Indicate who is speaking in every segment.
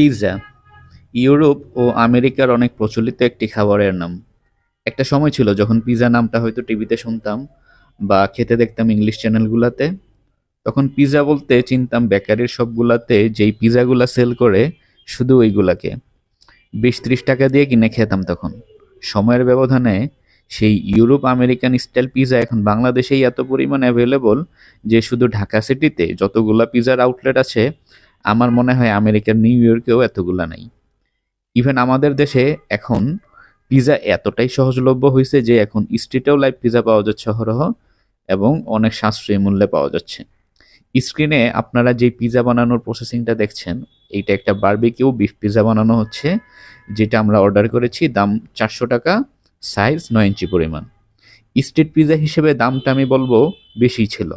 Speaker 1: Pizza, Europe ও আমেরিকার অনেক প্রচলিত একটি খাবারের নাম। একটা সময় ছিল যখন পিৎজা নামটা হয়তো টিভিতে শুনতাম বা খেতে দেখতাম ইংলিশ চ্যানেলগুলোতে। তখন পিৎজা বলতে চিনতাম বেকারির সবগুলাতে যেই পিৎজাগুলা সেল করে শুধু ওইগুলাকে। বিশ ত্রিশ টাকা দিয়ে কিনে খেতাম তখন। সময়ের ব্যবধানে সেই ইউরোপ আমেরিকান স্টাইল পিৎজা এখন বাংলাদেশেই এত পরিমাণ অ্যাভেলেবল যে শুধু ঢাকা সিটিতে যতগুলা পিৎজার আউটলেট আছে আমার মনে হয় আমেরিকার নিউ ইয়র্কেও এতগুলা নাই। ইভেন আমাদের দেশে এখন পিৎজা এতটাই সহজলভ্য হয়েছে যে এখন স্ট্রিটেও লাইভ পিৎজা পাওয়া যাচ্ছে অহরহ এবং অনেক সাশ্রয়ী মূল্যে পাওয়া যাচ্ছে। স্ক্রিনে আপনারা যে পিৎজা বানানোর প্রসেসিংটা দেখছেন, এইটা একটা বারবিকিউ বিফ পিৎজা বানানো হচ্ছে, যেটা আমরা অর্ডার করেছি, দাম চারশো টাকা সাইজ নয় ইঞ্চি পরিমাণ। স্ট্রিট পিৎজা হিসেবে দামটা আমি বলব বেশি ছিল।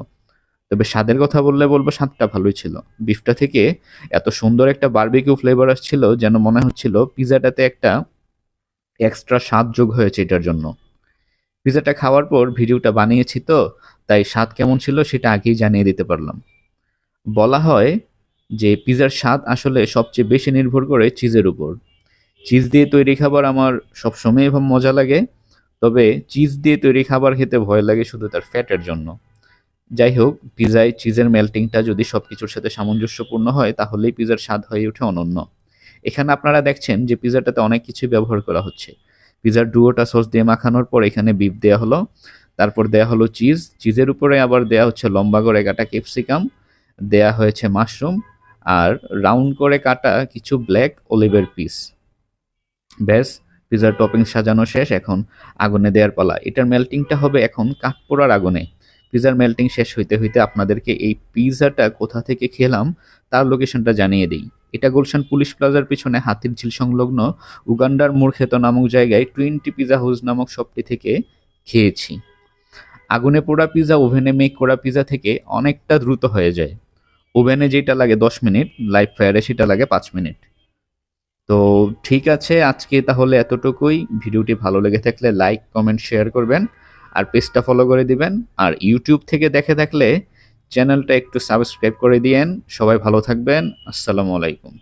Speaker 1: তবে স্বাদের কথা বললে বলব স্বাদটা ভালোই ছিল। বিফটা থেকে এত সুন্দর একটা বার্বিকিউ ফ্লেভার আসছিল যেন মনে হচ্ছিল পিৎজাটাতে একটা এক্সট্রা স্বাদ যোগ হয়েছে এটার জন্য। পিৎজাটা খাওয়ার পর ভিডিওটা বানিয়েছি তো, তাই স্বাদ কেমন ছিল সেটা আগেই জানিয়ে দিতে পারলাম। বলা হয় যে পিৎজার স্বাদ আসলে সবচেয়ে বেশি নির্ভর করে চিজের উপর। চিজ দিয়ে তৈরি খাবার আমার সবসময় মজা লাগে, তবে চিজ দিয়ে তৈরি খাবার খেতে ভয় লাগে শুধু তার ফ্যাটের জন্য। যাই হোক পিজায় চিজের মেল্টিংটা যদি সব কিছুর সাথে সামঞ্জস্যপূর্ণ হয়, তাহলেই পিজার স্বাদ হয়ে ওঠে অনন্য। এখানে আপনারা দেখছেন যে পিজাটাতে অনেক কিছুই ব্যবহার করা হচ্ছে। পিজার ডুয়োটা সস দিয়ে মাখানোর পর এখানে বিফ দেওয়া হলো। তারপর দেয়া হলো চিজ। চিজের উপরে আবার দেয়া হচ্ছে লম্বা করে কাটা ক্যাপসিকাম। দেয়া হয়েছে মাশরুম। আর রাউন্ড করে কাটা কিছু ব্ল্যাক অলিভের পিস। ব্যাস, পিজার টপিং সাজানো শেষ এখন আগুনে দেওয়ার পালা। এটার মেল্টিংটা হবে এখন কাঠপোড়ার আগুনে। পিজার মেল্টিং শেষ হইতে হইতে আপনাদেরকে এই পিজাটা কোথা থেকে খেলাম, তার লোকেশনটা জানিয়ে দিই। এটা গুলশান পুলিশ প্লাজার পিছনে হাতির ঝিল সংলগ্ন উগান্ডার মূর্খেত নামক জায়গায় টুয়েন্টি পিজা হাউস নামক শপটি থেকে খেয়েছি। আগুনে পোড়া পিজা ওভেনে মেক করা পিজা থেকে অনেকটা দ্রুত হয়ে যায়। ওভেনে যেটা লাগে দশ মিনিট লাইভ ফায়ারে সেটা লাগে পাঁচ মিনিট। তো ঠিক আছে, আজকে তাহলে এতটুকুই। ভিডিওটি ভালো লেগে থাকলে লাইক কমেন্ট শেয়ার করবেন। আর পেজটা ফলো করে দিবেন। আর ইউটিউব থেকে দেখে থাকলে চ্যানেলটা একটু সাবস্ক্রাইব করে দিয়েন। সবাই ভালো থাকবেন। আসসালামু আলাইকুম।